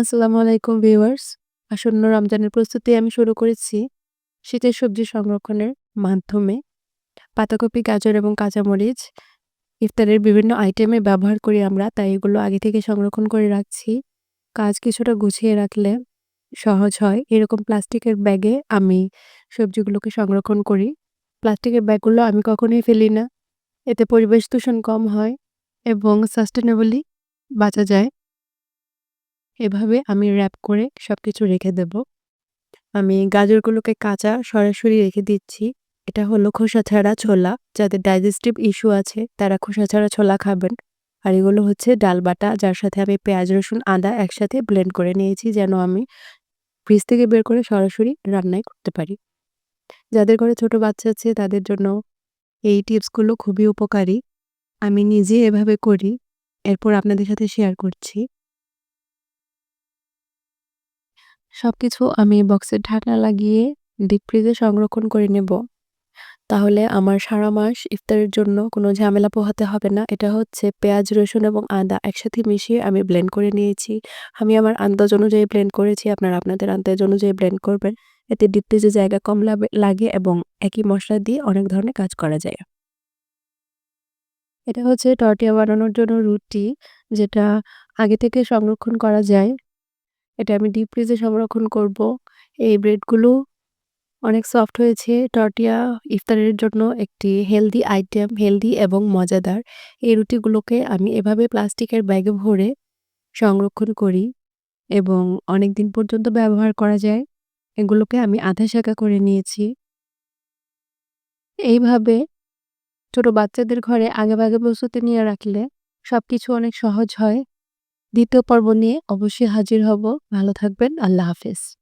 আসসালামু আলাইকুম ভিউয়ার্স। আসন্ন রমজানের প্রস্তুতি আমি শুরু করেছি শীতের সবজি সংরক্ষণের মাধ্যমে। পাতাকপি, গাজর এবং কাঁচামরিচ ইফতারের বিভিন্ন আইটেমে ব্যবহার করি আমরা, তাই এগুলো আগে থেকে সংরক্ষণ করে রাখছি। কাজ কিছুটা গুছিয়ে রাখলে সহজ হয়। এরকম প্লাস্টিকের ব্যাগে আমি সবজিগুলোকে সংরক্ষণ করি। প্লাস্টিকের ব্যাগগুলো আমি কখনোই ফেলি না। এতে পরিবেশ দূষণ কম হয় এবং সাস্টেনেবলি বাঁচা যায়। এভাবে আমি র‍্যাপ করে সব কিছু রেখে দেব। আমি গাজরগুলোকে কাঁচা সরাসরি রেখে দিচ্ছি। এটা হলো খোসা ছাড়া ছোলা। যাদের ডাইজেস্টিভ ইস্যু আছে তারা খোসা ছাড়া ছোলা খাবেন। আর এগুলো হচ্ছে ডাল বাটা যার সাথে আমি পেঁয়াজ, রসুন, আদা একসাথে ব্লেন্ড করে নিয়েছি যেন আমি ফ্রিজ থেকে বের করে সরাসরি রান্নায় করতে পারি। যাদের ঘরে ছোট বাচ্চা আছে তাদের জন্য এই টিপসগুলো খুবই উপকারী। আমি নিজে এভাবে করি। এরপর আপনাদের সাথে শেয়ার করছি। সবকিছু আমি বক্সের ঢাকনা লাগিয়ে ডিপ ফ্রিজে সংরক্ষণ করে নেব। তাহলে আমার সারা মাস ইফতারের জন্য কোনো ঝামেলা পোহাতে হবে না। এটা হচ্ছে পেঁয়াজ, রসুন এবং আদা একসাথে মিশিয়ে আমি ব্লেন্ড করে নিয়েছি। আমি আমার আন্দাজ অনুযায়ী ব্লেন্ড করেছি। আপনারা আপনাদের আন্দাজ অনুযায়ী ব্লেন্ড করবেন। এতে ডিপ ফ্রিজে জায়গা কম লাগে এবং একই মশলা দিয়ে অনেক ধরনের কাজ করা যায়। এটা হচ্ছে টর্টিয়া বানানোর জন্য রুটি যেটা আগে থেকে সংরক্ষণ করা যায়। এটা আমি ডিপ ফ্রিজে সংরক্ষণ করব। এই ব্রেডগুলো অনেক সফট হয়েছে। টর্টিয়া ইফতারের জন্য একটি হেলদি আইটেম, হেলদি এবং মজাদার। এই রুটিগুলোকে আমি এভাবে প্লাস্টিকের ব্যাগে ভরে সংরক্ষণ করি এবং অনেক দিন পর্যন্ত ব্যবহার করা যায়। এগুলোকে আমি আধা সেকা করে নিয়েছি। এইভাবে ছোট বাচ্চাদের ঘরে আগেভাগে প্রস্তুতি নিয়ে রাখলে সব কিছু অনেক সহজ হয়। দ্বিতীয় পর্ব নিয়ে অবশ্যই হাজির হব। ভালো থাকবেন। আল্লাহ হাফেজ।